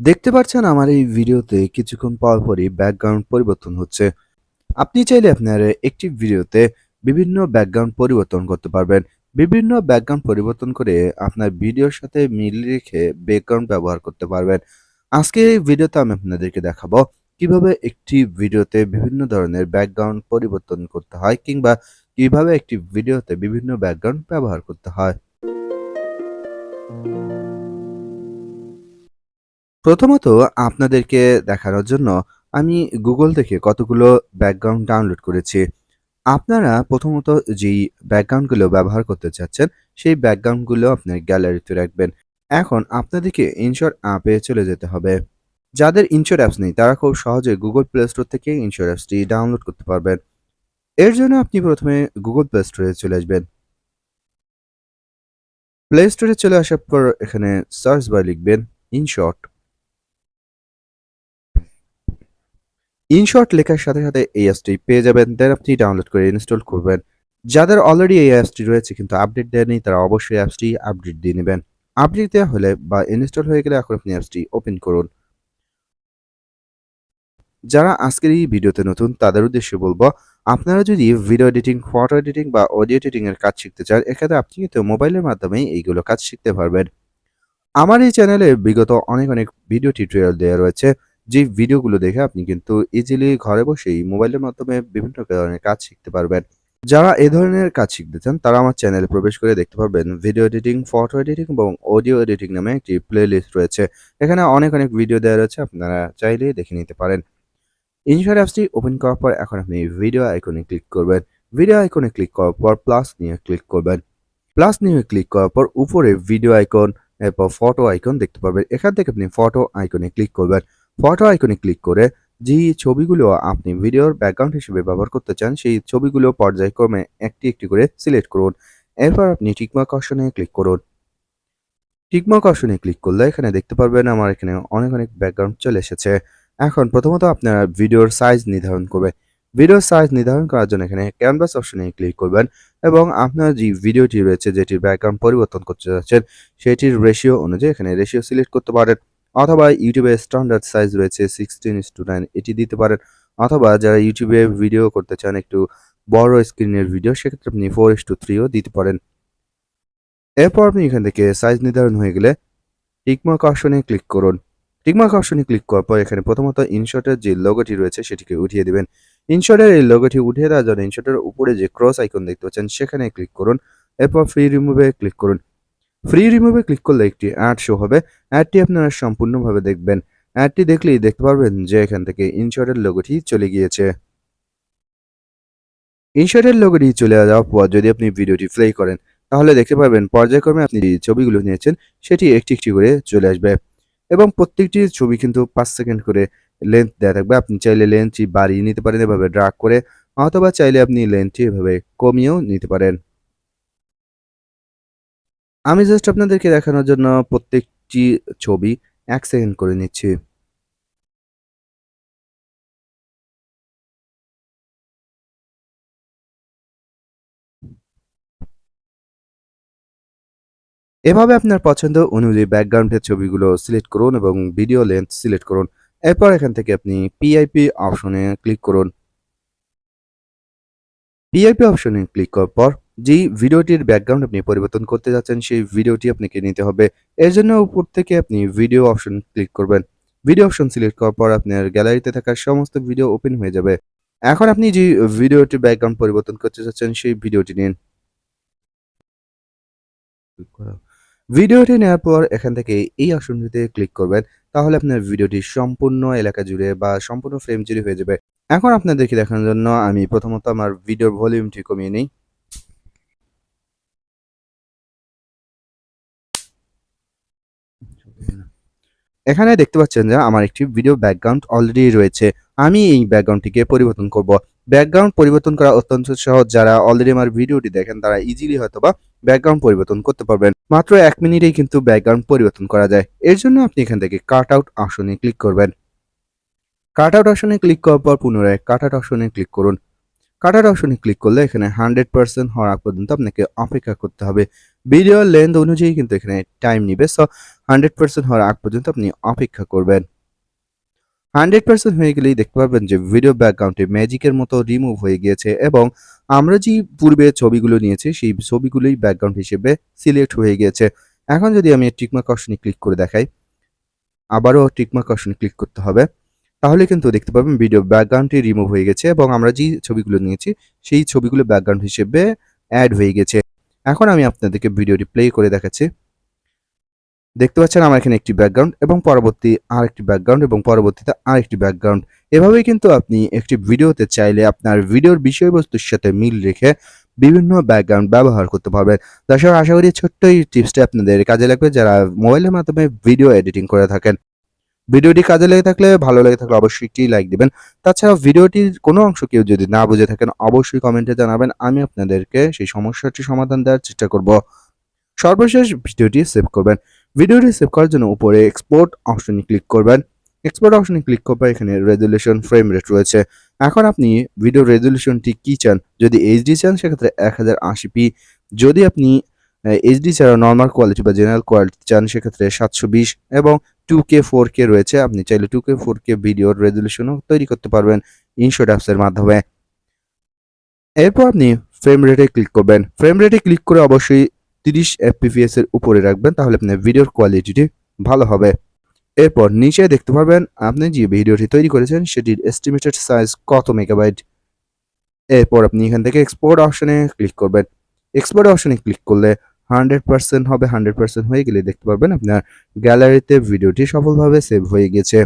দেখতে পাচ্ছেন আমার এই ভিডিওতে কিছুক্ষণ পর পরই ব্যাকগ্রাউন্ড পরিবর্তন হচ্ছে। আপনি চাইলে আপনার একটি ভিডিওতে বিভিন্ন ব্যাকগ্রাউন্ড পরিবর্তন করতে পারবেন। বিভিন্ন ব্যাকগ্রাউন্ড পরিবর্তন করে আপনার ভিডিওর সাথে মিল রেখে ব্যাকগ্রাউন্ড ব্যবহার করতে পারবেন। আজকে এই ভিডিওতে আমি আপনাদেরকে দেখাবো কীভাবে একটি ভিডিওতে বিভিন্ন ধরনের ব্যাকগ্রাউন্ড পরিবর্তন করতে হয় কিংবা কীভাবে একটি ভিডিওতে বিভিন্ন ব্যাকগ্রাউন্ড ব্যবহার করতে হয়। প্রথমত আপনাদেরকে দেখানোর জন্য আমি গুগল থেকে কতগুলো ব্যাকগ্রাউন্ড ডাউনলোড করেছি। আপনারা প্রথমত যেই ব্যাকগ্রাউন্ডগুলো ব্যবহার করতে চাচ্ছেন, সেই ব্যাকগ্রাউন্ডগুলো আপনার গ্যালারিতে রাখবেন। এখন আপনাদেরকে ইনশোর অ্যাপে চলে যেতে হবে। যাদের ইনশোর অ্যাপস নেই, তারা খুব সহজে গুগল প্লে স্টোর থেকে ইনশোর অ্যাপসটি ডাউনলোড করতে পারবেন। এর জন্য আপনি প্রথমে গুগল প্লে স্টোরে চলে আসবেন। প্লে স্টোরে চলে আসার পর এখানে সার্চ বার লিখবেন ইনশর্ট ইনশর্ট লেখার সাথে সাথে এই অ্যাপসটি পেয়ে যাবেন। দেন আপনি ডাউনলোড করে ইনস্টল করবেন। যাদের অলরেডি এই অ্যাপসটি রয়েছে কিন্তু আপডেট দেয়নি তারা অবশ্যই অ্যাপসটি আপডেট দিয়ে নেবেন। আপডেট দেওয়া হলে বা ইনস্টল হয়ে গেলে এখন আপনি অ্যাপসটি ওপেন করুন। যারা আজকের এই ভিডিওতে নতুন, তাদের উদ্দেশ্যে বলব, আপনারা যদি ভিডিও এডিটিং ফটো এডিটিং বা অডিও এডিটিং এর কাজ শিখতে চান, এক্ষেত্রে আপনি কিন্তু মোবাইলের মাধ্যমেই এইগুলো কাজ শিখতে পারবেন। আমার এই চ্যানেলে বিগত অনেক অনেক ভিডিও টিউটোরিয়াল দেওয়া রয়েছে। যে ভিডিওগুলো দেখে আপনি কিন্তু ইজিলি ঘরে বসেই মোবাইলের মাধ্যমে বিভিন্ন ধরনের কাজ শিখতে পারবেন। যারা এই ধরনের কাজ শিখতে চান, তারা আমার চ্যানেলে প্রবেশ করে দেখতে পারবেন ভিডিও এডিটিং ফটো এডিটিং এবং অডিও এডিটিং নামে একটি প্লে লিস্ট রয়েছে। এখানে অনেক অনেক ভিডিও দেওয়া রয়েছে, আপনারা চাইলে দেখে নিতে পারেন। ইনশার অ্যাপসটি ওপেন করার পর এখন আপনি ভিডিও আইকনে ক্লিক করবেন। ভিডিও আইকনে ক্লিক করার পর প্লাস নিয়ে ক্লিক করবেন। প্লাস নিয়ে ক্লিক করার পর উপরে ভিডিও আইকন এরপর ফটো আইকন দেখতে পাবেন এখান থেকে আপনি ফটো আইকনে ক্লিক করবেন। ফটো আইকনে ক্লিক করে যে ছবিগুলো আপনি ভিডিওর ব্যাকগ্রাউন্ড হিসেবে ব্যবহার করতে চান, সেই ছবিগুলো পর্যায়ক্রমে একটি একটি করে সিলেক্ট করুন। এরপর আপনি টিকমার্ক অপশনে ক্লিক করুন। টিকমার্ক অপশনে ক্লিক করলে এখানে দেখতে পারবেন আমার এখানে অনেক অনেক ব্যাকগ্রাউন্ড চলে এসেছে। এখন প্রথমত আপনারা ভিডিওর সাইজ নির্ধারণ করবে। ভিডিওর সাইজ নির্ধারণ করার জন্য এখানে ক্যানভাস অপশনে ক্লিক করবেন এবং আপনার যে ভিডিওটি রয়েছে, যেটির ব্যাকগ্রাউন্ড পরিবর্তন করতে যাচ্ছেন, সেটির রেশিও অনুযায়ী এখানে রেশিও সিলেক্ট করতে পারেন। অথবা ইউটিউবে স্ট্যান্ডার্ড সাইজ রয়েছে সিক্সটিন ইস টু নাইন এটি দিতে পারেন। অথবা যারা ইউটিউবে ভিডিও করতে চান একটু বড় স্ক্রিনের ভিডিও সেক্ষেত্রে আপনি ফোর ইস টু থ্রিও দিতে পারেন। এরপর আপনি এখান থেকে সাইজ নির্ধারণ হয়ে গেলে টিকমার্ক অপশনে ক্লিক করুন। টিকমার্ক অপশনে ক্লিক করার পর এখানে প্রথমত ইনশটের যে লোগোটি রয়েছে সেটিকে উঠিয়ে দিবেন। ইনশটের এই লোগোটি উঠিয়ে দেওয়ার জন্য ইনশটের উপরে যে ক্রস আইকন দেখতে পাচ্ছেন সেখানে ক্লিক করুন। এরপর ফ্রি রিমুভে ক্লিক করুন। ফ্রি রিমুভে ক্লিক করলে একটি অ্যাড শো হবে। অ্যাডটি আপনারা সম্পূর্ণভাবে দেখবেন। অ্যাডটি দেখলেই দেখতে পারবেন যে এখান থেকে ইনশর্টের লোগোটি চলে গিয়েছে। ইনশর্টের লোগোটি চলে যাওয়ার পর যদি আপনি ভিডিওটি প্লে করেন, তাহলে দেখতে পারবেন পর্যায়ক্রমে আপনি যে ছবিগুলো নিয়েছেন, সেটি একটি একটি করে চলে আসবে। এবং প্রত্যেকটি ছবি কিন্তু পাঁচ সেকেন্ড করে লেন্থ দেওয়া থাকবে। আপনি চাইলে লেন্থটি বাড়িয়ে নিতে পারেন এভাবে ড্রাগ করে, অথবা চাইলে আপনি লেন্থটি এভাবে কমিয়েও নিতে পারেন। আমি জাস্ট আপনাদেরকে দেখানোর জন্য প্রত্যেকটি ছবি এক সেকেন্ড করে নিচ্ছি। এভাবে আপনার পছন্দ অনুযায়ী ব্যাকগ্রাউন্ডের ছবিগুলো সিলেক্ট করুন এবং ভিডিও লেন্থ সিলেক্ট করুন। এরপর এখান থেকে আপনি পিআইপি অপশনে ক্লিক করুন। পিআইপি অপশনে ক্লিক করার পর যেই ভিডিওটির ব্যাকগ্রাউন্ড আপনি পরিবর্তন করতে যাচ্ছেন, সেই ভিডিওটি আপনাকে নিতে হবে। এর জন্য উপর থেকে আপনি ভিডিও অপশন ক্লিক করবেন। ভিডিও অপশন সিলেক্ট করার পর আপনার গ্যালারিতে থাকা সমস্ত ভিডিও ওপেন হয়ে যাবে। এখন আপনি যে ভিডিওটির ব্যাকগ্রাউন্ড পরিবর্তন করতে চাচ্ছেন সেই ভিডিওটি নিন। ভিডিওটি নেওয়ার পর এখান থেকে এই অপশনটিতে ক্লিক করবেন। তাহলে আপনার ভিডিওটি সম্পূর্ণ এলাকা জুড়ে বা সম্পূর্ণ ফ্রেম জুড়ে হয়ে যাবে। এখন আপনাদেরকে দেখানোর জন্য আমি প্রথমত আমার ভিডিওর ভলিউমটি কমিয়ে নিই। এখানে দেখতে পাচ্ছেন যে আমার একটি ভিডিও ব্যাকগ্রাউন্ড অলরেডি রয়েছে। আমি এই ব্যাকগ্রাউন্ডটিকে পরিবর্তন করব। ব্যাকগ্রাউন্ড পরিবর্তন করা অত্যন্ত সহজ। যারা অলরেডি আমার ভিডিওটি দেখেন, তারা ইজিলি হয়তো বা ব্যাকগ্রাউন্ড পরিবর্তন করতে পারবেন। মাত্র এক মিনিটেই কিন্তু ব্যাকগ্রাউন্ড পরিবর্তন করা যায়। এর জন্য আপনি এখান থেকে কাট আউট অপশনে ক্লিক করবেন। কাট আউট অপশনে ক্লিক করার পর পুনরায় কাট আউট অপশনে ক্লিক করুন। কাট আউট অপশনে ক্লিক করলে এখানে হান্ড্রেড পার্সেন্ট হওয়ার আগ পর্যন্ত আপনাকে অপেক্ষা করতে হবে। ভিডিও লেন্থ অনুযায়ী কিন্তু এখানে টাইম নিবে। সো হান্ড্রেড পার্সেন্ট হওয়ার আগ পর্যন্ত আপনি অপেক্ষা করবেন। হান্ড্রেড পার্সেন্ট হয়ে গেলেই দেখতে পাবেন যে ভিডিও ব্যাকগ্রাউন্ডে ম্যাজিকের মতো রিমুভ হয়ে গিয়েছে এবং আমরা যে পূর্বে ছবিগুলো নিয়েছি, সেই ছবিগুলোই ব্যাকগ্রাউন্ড হিসেবে সিলেক্ট হয়ে গিয়েছে। এখন যদি আমি টিকমার্ক অপশনে ক্লিক করে দেখাই, আবারও টিকমার্ক অপশনে ক্লিক করতে হবে। তাহলে কিন্তু দেখতে পাবেন ভিডিও ব্যাকগ্রাউন্ডটি রিমুভ হয়ে গেছে এবং আমরা যে ছবিগুলো নিয়েছি, সেই ছবিগুলো ব্যাকগ্রাউন্ড হিসেবে অ্যাড হয়ে গেছে। এখন আমি আপনাদেরকে ভিডিওটি প্লে করে দেখাচ্ছি। দেখতে পাচ্ছেন আমার এখানে একটি ব্যাকগ্রাউন্ড এবং পরবর্তী আরেকটি ব্যাকগ্রাউন্ড এবং পরবর্তীতে আরেকটি ব্যাকগ্রাউন্ড এভাবেই কিন্তু আপনি একটি ভিডিওতে চাইলে আপনার ভিডিওর বিষয়বস্তুর সাথে মিল রেখে বিভিন্ন ব্যাকগ্রাউন্ড ব্যবহার করতে পারবেন। দর্শক আশা করি ছোট্ট এই টিপসটি আপনাদের কাজে লাগবে যারা মোবাইলের মাধ্যমে ভিডিও এডিটিং করে থাকেন। ভিডিওটি কাজে লেগে থাকলে, ভালো লেগে থাকলে অবশ্যই একটি লাইক দিবেন। তাছাড়া ভিডিওটির কোনো অংশ কেউ যদি না বুঝে থাকেন, অবশ্যই কমেন্টে জানাবেন। আমি আপনাদেরকে সেই সমস্যাটি সমাধান দেওয়ার চেষ্টা করব। সর্বশেষ ভিডিওটি সেভ করবেন। ভিডিওটি সেভ করার জন্য উপরে এক্সপোর্ট অপশনে ক্লিক করবেন। এক্সপোর্ট অপশনে ক্লিক করবেন এখানে রেজলিউশন ফ্রেম রেট রয়েছে। এখন আপনি ভিডিও রেজলিউশনটি কি চান? যদি এইচডি চান, সেক্ষেত্রে এক হাজার আশি পি যদি আপনি এইচডি ছাড়া নর্মাল কোয়ালিটি বা জেনারেল কোয়ালিটি চান সেক্ষেত্রে সাতশো বিশ এবং টু কে ফোর কে রয়েছে। আপনি চাইলে টু কে ফোর কে ভিডিওর রেজলিউশনও তৈরি করতে পারবেন ইনশট অ্যাপসের মাধ্যমে। এরপর আপনি ফ্রেম রেটে ক্লিক করবেন। ফ্রেম রেটে ক্লিক করে অবশ্যই তিরিশ এফপিপিএস এর উপরে রাখবেন, তাহলে আপনার ভিডিওর কোয়ালিটিটি ভালো হবে। এরপর নিচে দেখতে পারবেন, আপনি যে ভিডিওটি তৈরি করেছেন, সেটির এস্টিমেটেড সাইজ কত মেগাবাইট এরপর আপনি এখান থেকে এক্সপোর্ট অপশনে ক্লিক করবেন। এক্সপোর্ট অপশনে ক্লিক করলে হান্ড্রেড পার্সেন্ট হবে, হান্ড্রেড পার্সেন্ট হয়ে গেলে দেখতে পারবেন আপনার গ্যালারিতে ভিডিওটি সফলভাবে সেভ হয়ে গেছে।